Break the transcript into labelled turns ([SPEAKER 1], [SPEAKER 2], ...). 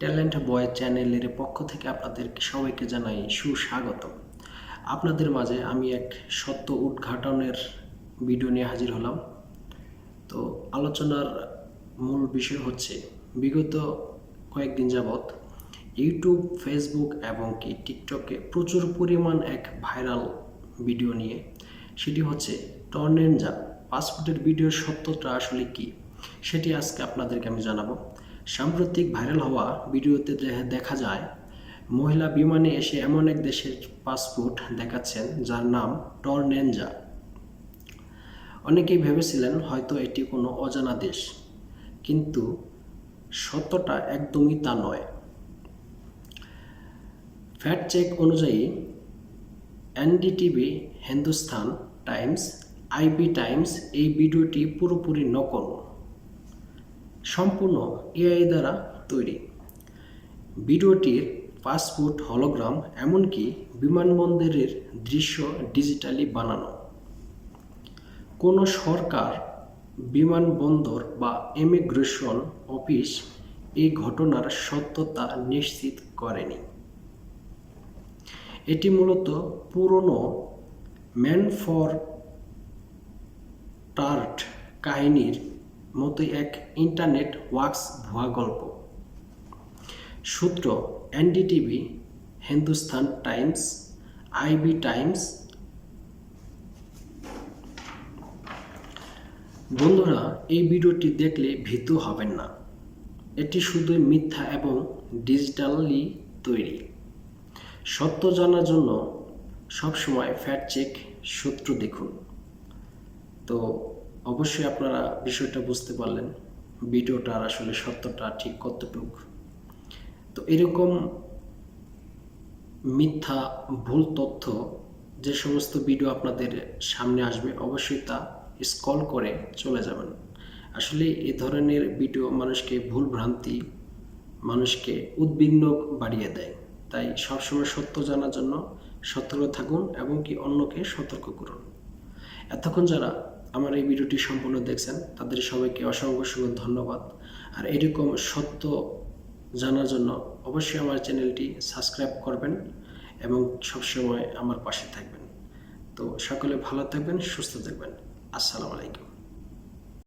[SPEAKER 1] Talent বয় চ্যানেলের পক্ষ থেকে আপনাদেরকে সবাইকে জানাই সুস্বাগত আপনাদের মাঝে আমি এক সত্য উদ্ঘাটনের ভিডিও নিয়ে হাজির হলাম। তো আলোচনার মূল বিষয় হচ্ছে, বিগত কয়েকদিন যাবৎ ইউটিউব ফেসবুক এবং কি টিকটকে প্রচুর পরিমাণ এক ভাইরাল ভিডিও নিয়ে, সেটি হচ্ছে টর্নেনজা পাসপোর্টের ভিডিওর সত্যটা আসলে কি, সেটি আজকে আপনাদেরকে আমি জানাব। সাম্প্রতিক ভাইরাল হওয়া ভিডিওতে দেখা যায়, মহিলা বিমানে এসে এমন এক দেশের পাসপোর্ট দেখাচ্ছেন যার নাম টর্নেনজা। অনেকেই ভেবেছিলেন হয়তো এটি কোনো অজানা দেশ, কিন্তু সত্যটা একদমই তা নয়। ফ্যাট চেক অনুযায়ী, NDTV Hindustan Times IB Times এই ভিডিওটি পুরোপুরি নকল। সম্পূর্ণ এআই দ্বারা তৈরি। ভিডিওটির পাসপোর্ট হলোগ্রাম, এমনকি বিমানবন্দরের দৃশ্য ডিজিটালি বানানো। কোনো সরকার, বিমানবন্দর বা ইমিগ্রেশন অফিস এই ঘটনার সত্যতা নিশ্চিত করেনি। এটি মূলত পুরনো ম্যান ফর টার্ট কাহিনীর মতোই এক ইন্টারনেট ওয়াক্স ভুয়া গল্প। সূত্র NDTV, Hindustan Times, IB Times. বন্ধুরা, এই ভিডিওটি দেখলে ভীতু হবেন না। এটি শুধু মিথ্যা এবং ডিজিটালি তৈরি। সত্য জানার জন্য সবসময় ফ্যাক্ট চেক সূত্র দেখুন। তো অবশ্যই আপনারা বিষয়টা বুঝতে পারলেন ভিডিওটার আসলে সত্যটা ঠিক কতটুক। তো এরকম মিথ্যা, ভুল তথ্য যে সমস্ত ভিডিও আপনাদের সামনে আসবে, অবশ্যই তা স্কল করে চলে যাবেন। আসলে এ ধরনের ভিডিও মানুষকে ভুল ভ্রান্তি, মানুষকে উদ্বিগ্ন বাড়িয়ে দেয়। তাই সবসময় সত্য জানার জন্য সতর্ক থাকুন এবং কি অন্যকে সতর্ক করুন। এতক্ষণ যারা আমার এই ভিডিওটি সম্পূর্ণ দেখছেন, তাদের সবাইকে অসংখ্য অসংখ্য ধন্যবাদ। আর এরকম সত্য জানার জন্য অবশ্যই আমার চ্যানেলটি সাবস্ক্রাইব করবেন এবং সবসময় আমার পাশে থাকবেন। তো সকলে ভালো থাকবেন, সুস্থ থাকবেন। আসসালামু আলাইকুম।